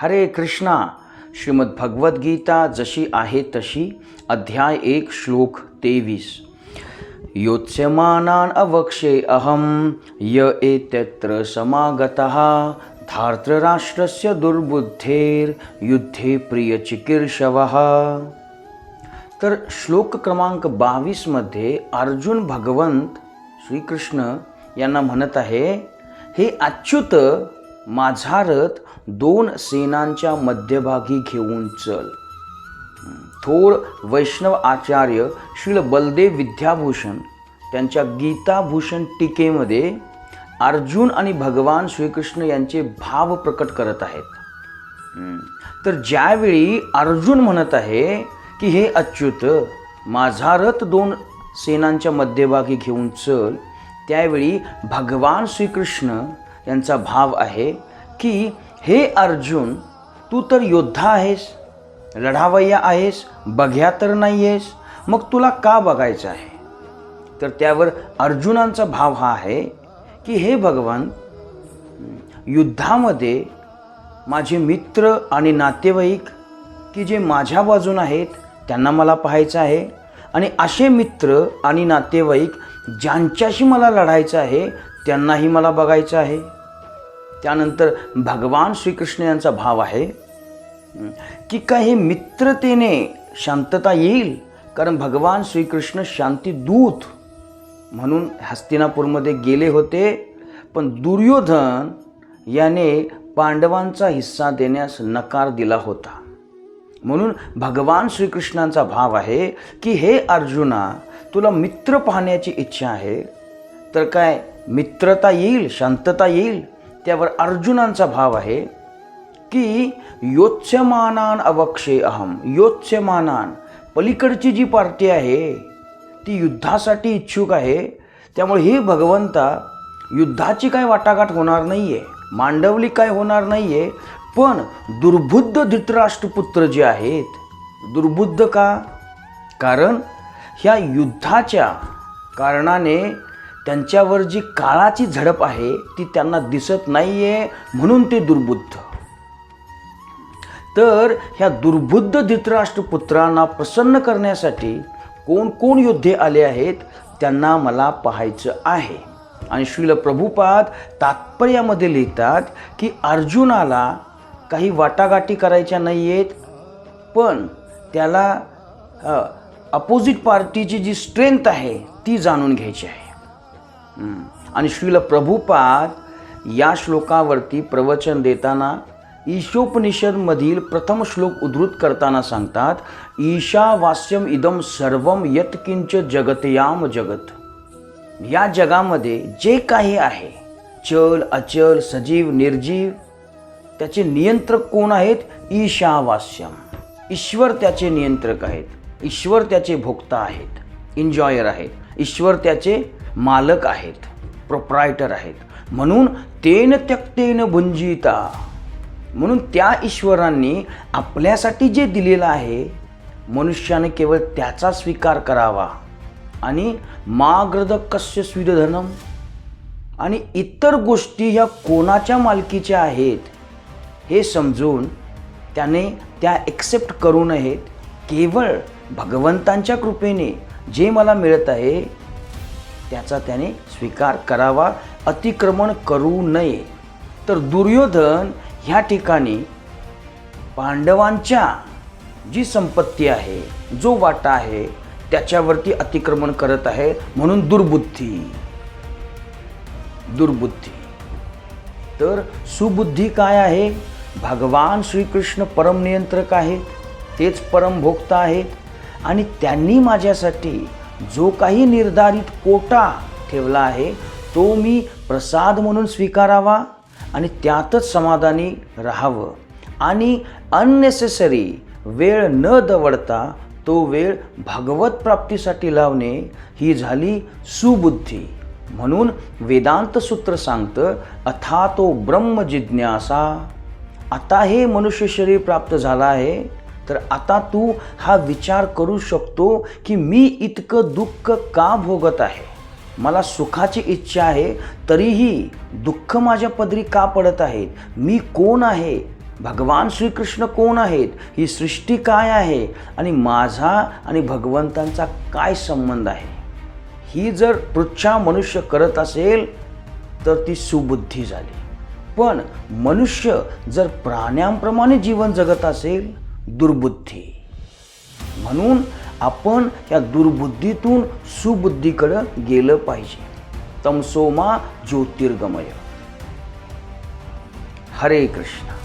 हरे कृष्णा। श्रीमद भगवद्गीता जशी आहे तशी अध्याय एक श्लोक तेवीस। योत्स्यमानान् अवक्षे अहं य एत्यत्र समागतः। धार्तराष्ट्रस्य दुर्बुद्धेर्युद्धे प्रियचिकीर्षवः। तर श्लोक क्रमांक बावीसमध्ये अर्जुन भगवंत श्रीकृष्ण यांना म्हणत आहे हे अच्युत माझा रथ दोन सेनांच्या मध्यभागी घेऊन चल. थोर वैष्णव आचार्य श्रील बलदेव विद्याभूषण त्यांच्या गीताभूषण टीकेमध्ये अर्जुन आणि भगवान श्रीकृष्ण यांचे भाव प्रकट करत आहेत. तर ज्यावेळी अर्जुन म्हणत आहे की हे अच्युत माझा रथ दोन सेनांच्या मध्यभागी घेऊन चल. त्यावेळी भगवान श्रीकृष्ण यांचा भाव आहे की हे अर्जुन तू तर योद्धा आहेस लढावय्या आहेस बघ्या तर नाही आहेस मग तुला का बघायचं आहे? तर त्यावर अर्जुनांचा भाव हा आहे की हे भगवान युद्धामध्ये माझे मित्र आणि नातेवाईक की जे माझ्या बाजून आहेत त्यांना मला पाहायचं आहे. आणि असे मित्र आणि नातेवाईक ज्यांच्याशी मला लढायचं आहे त्यांनाही मला बघायचं आहे. त्यानंतर भगवान श्रीकृष्ण यांचा भाव आहे की काही मित्रतेने शांतता येईल कारण भगवान श्रीकृष्ण शांती दूत म्हणून हस्तिनापूरमध्ये गेले होते पण दुर्योधन याने पांडवांचा हिस्सा देण्यास नकार दिला होता. म्हणून भगवान श्रीकृष्णांचा भाव आहे की हे अर्जुना तुला मित्र पाहण्याची इच्छा आहे तर काय मित्रता येईल शांतता येईल? त्यावर अर्जुनांचा भाव आहे की योत्स्यमानान अवक्षे अहम योत्स्यमानान. पलीकडची जी पार्टी आहे ती युद्धासाठी इच्छुक आहे. त्यामुळे हे भगवंता युद्धाची काय वाटाघाट होणार नाही आहे मांडवली काय होणार नाही आहे पण दुर्बुद्ध धृतराष्ट्रपुत्र जे आहेत दुर्बुद्ध का? कारण ह्या युद्धाच्या कारणाने त्यांच्यावर जी काळाची झडप आहे ती त्यांना दिसत नाही आहे म्हणून ते दुर्बुद्ध. तर ह्या दुर्बुद्ध धृतराष्ट्रपुत्रांना प्रसन्न करण्यासाठी कोण कोण योद्धे आले आहेत त्यांना मला पाहायचं आहे. आणि श्रील प्रभुपाद तात्पर्यामध्ये लिहितात की अर्जुनाला काही वाटाघाटी करायच्या नाही आहेत पण त्याला अपोजिट पार्टीची जी स्ट्रेंथ आहे ती जाणून घ्यायची आहे. आणि श्रील प्रभुपाद या श्लोकावरती प्रवचन देताना ईशोपनिषदमधील प्रथम श्लोक उद्धृत करताना सांगतात ईशावास्यम इदम सर्व यत्किंच जगतयाम जगत. या जगामध्ये जे काही आहे चल अचल सजीव निर्जीव त्याचे नियंत्रक कोण आहेत? ईशावास्यम ईश्वर त्याचे नियंत्रक आहेत. ईश्वर त्याचे भोक्ता आहेत. एन्जॉयर आहेत. ईश्वर त्याचे मालक आहेत प्रोप्रायटर आहेत. म्हणून तेन त्यक्तेन भुंजिता. म्हणून त्या ईश्वरांनी आपल्यासाठी जे दिलेलं आहे मनुष्याने केवळ त्याचा स्वीकार करावा. आणि माग्रद कस्य स्विधनम आणि इतर गोष्टी ह्या कोणाच्या मालकीच्या आहेत हे समजून त्याने त्या एक्सेप्ट करू नयेत. केवळ भगवंतांच्या कृपेने जे मला मिळत आहे त्याचा त्याने स्वीकार करावा अतिक्रमण करू नये. तर दुर्योधन ह्या ठिकाणी पांडवांच्या जी संपत्ती आहे जो वाटा आहे त्याच्यावरती अतिक्रमण करत आहे म्हणून दुर्बुद्धी. दुर्बुद्धी. तर सुबुद्धी काय आहे? भगवान श्रीकृष्ण परमनियंत्रक आहेत तेच परमभोक्ता आहेत आणि त्यांनी माझ्यासाठी जो काही निर्धारित कोटा ठेवला आहे तो मी प्रसाद म्हणून स्वीकारावा आणि त्यातच समाधानी राहावं. आणि अननेसेसरी वेळ न दवडता तो वेळ भगवत प्राप्तीसाठी लावणे ही झाली सुबुद्धी. म्हणून वेदांत सूत्र सांगतं अथा तो ब्रह्म जिज्ञासा. आता हे मनुष्य शरीर प्राप्त झालं आहे तर आता तू हा विचार करू शकतो की मी इतकं दुःख का भोगत आहे? मला सुखाची इच्छा आहे तरीही दुःख माझ्या पदरी का पडत आहेत मी कोण आहे? भगवान श्रीकृष्ण कोण आहेत? ही सृष्टी काय आहे? आणि माझा आणि भगवंतांचा काय संबंध आहे? ही जर पृच्छा मनुष्य करत असेल तर ती सुबुद्धी झाली. पण मनुष्य जर प्राण्यांप्रमाणे जीवन जगत असेल दुर्बुद्धी. म्हणून आपण या दुर्बुद्धीतून सुबुद्धीकडं गेलं पाहिजे. तमसोमा ज्योतिर्गमय. हरे कृष्ण.